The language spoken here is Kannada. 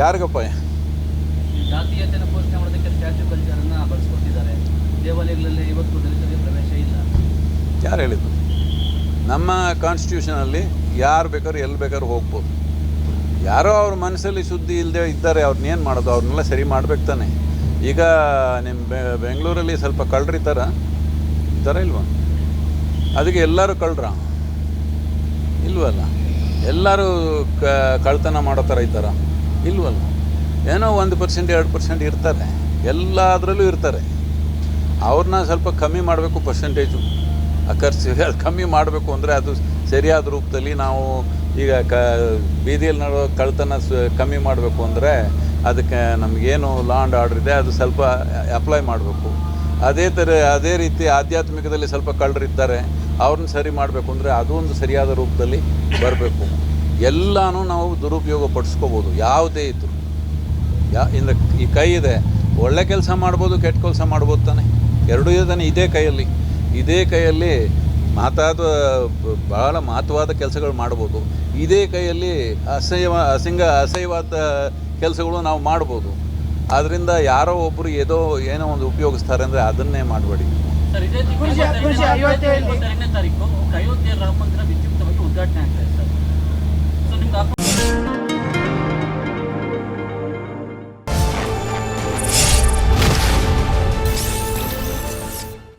ಯಾರಿಗಪ್ಪ? ಜಾತೀಯತೆಯನ್ನು ಪೋಷಣೆ ಮಾಡೋದಕ್ಕೆ ಸ್ಟ್ಯಾಚ್ಯೂ ಕಲ್ಚರನ್ನು ಬಳಸ್ಕೊಟ್ಟಿದ್ದಾರೆ. ದೇವಾಲಯಗಳಲ್ಲಿ ಇವತ್ತು ದಲಿತರಿಗೆ ಪ್ರವೇಶ ಇಲ್ಲ. ಯಾರು ಹೇಳಿದ್ದು? ನಮ್ಮ ಕಾನ್ಸ್ಟಿಟ್ಯೂಷನಲ್ಲಿ ಯಾರು ಬೇಕಾದ್ರೂ ಎಲ್ಲಿ ಬೇಕಾದ್ರೂ ಹೋಗ್ಬೋದು. ಯಾರೋ ಅವ್ರ ಮನಸ್ಸಲ್ಲಿ ಸುದ್ದಿ ಇಲ್ಲದೆ ಇದ್ದಾರೆ ಅವ್ರನ್ನೇನು ಮಾಡೋದು? ಅವ್ರನ್ನೆಲ್ಲ ಸರಿ ಮಾಡ್ಬೇಕು ತಾನೆ. ಈಗ ನಿಮ್ಮ ಬೆ ಬೆಂಗಳೂರಲ್ಲಿ ಸ್ವಲ್ಪ ಕಳ್ಳರಿ ಥರ. ಥರ ಇಲ್ವಾ? ಅದಕ್ಕೆ ಎಲ್ಲರೂ ಕಳ್ರ? ಇಲ್ವಲ್ಲ? ಎಲ್ಲರೂ ಕ ಕಳ್ತನ ಮಾಡೋ ಥರ ಇದ್ದಾರ ಇಲ್ವಲ್ಲ? ಏನೋ ಒಂದು ಪರ್ಸೆಂಟ್ ಎರಡು ಪರ್ಸೆಂಟ್ ಇರ್ತಾರೆ. ಎಲ್ಲದರಲ್ಲೂ ಇರ್ತಾರೆ. ಅವ್ರನ್ನ ಸ್ವಲ್ಪ ಕಮ್ಮಿ ಮಾಡಬೇಕು ಪರ್ಸೆಂಟೇಜು ಆ ಖರ್ಚು ಅದು ಕಮ್ಮಿ ಮಾಡಬೇಕು ಅಂದರೆ ಅದು ಸರಿಯಾದ ರೂಪದಲ್ಲಿ ನಾವು ಈಗ ಕ, ಬೀದಿಯಲ್ಲಿ ನಡೋ ಕಳ್ತನ ಸ, ಕಮ್ಮಿ ಮಾಡಬೇಕು ಅಂದರೆ ಅದಕ್ಕೆ ನಮಗೇನು ಲಾ ಆ್ಯಂಡ್ ಆರ್ಡರ್ ಇದೆ, ಅದು ಸ್ವಲ್ಪ ಅಪ್ಲೈ ಮಾಡಬೇಕು. ಅದೇ ಥರ ಅದೇ ರೀತಿ ಆಧ್ಯಾತ್ಮಿಕದಲ್ಲಿ ಸ್ವಲ್ಪ ಕಳ್ಳರಿದ್ದಾರೆ ಅವ್ರನ್ನ ಸರಿ ಮಾಡಬೇಕು ಅಂದರೆ ಅದು ಒಂದು ಸರಿಯಾದ ರೂಪದಲ್ಲಿ ಬರಬೇಕು. ಎಲ್ಲನೂ ನಾವು ದುರುಪಯೋಗ ಪಡಿಸ್ಕೋಬೋದು ಯಾವುದೇ ಇದ್ದರೂ ಯಾ ಇಂದ ಈ ಕೈ ಇದೆ ಒಳ್ಳೆ ಕೆಲಸ ಮಾಡ್ಬೋದು ಕೆಟ್ಟ ಕೆಲಸ ಮಾಡ್ಬೋದು ತಾನೆ. ಎರಡೂ ಇದ್ದಾನೆ ಇದೇ ಕೈಯಲ್ಲಿ. ಇದೇ ಕೈಯಲ್ಲಿ ಮಾತಾದ ಭಾಳ ಮಹತ್ವವಾದ ಕೆಲಸಗಳು ಮಾಡ್ಬೋದು. ಇದೇ ಕೈಯಲ್ಲಿ ಅಸಹ್ಯ ಅಸಿಂಗ ಅಸಹ್ಯವಾದ ಕೆಲಸಗಳು ನಾವು ಮಾಡ್ಬೋದು. ಆದ್ದರಿಂದ ಯಾರೋ ಒಬ್ಬರು ಏದೋ ಏನೋ ಒಂದು ಉಪಯೋಗಿಸ್ತಾರೆ ಅಂದರೆ ಅದನ್ನೇ ಮಾಡಬೇಡಿ.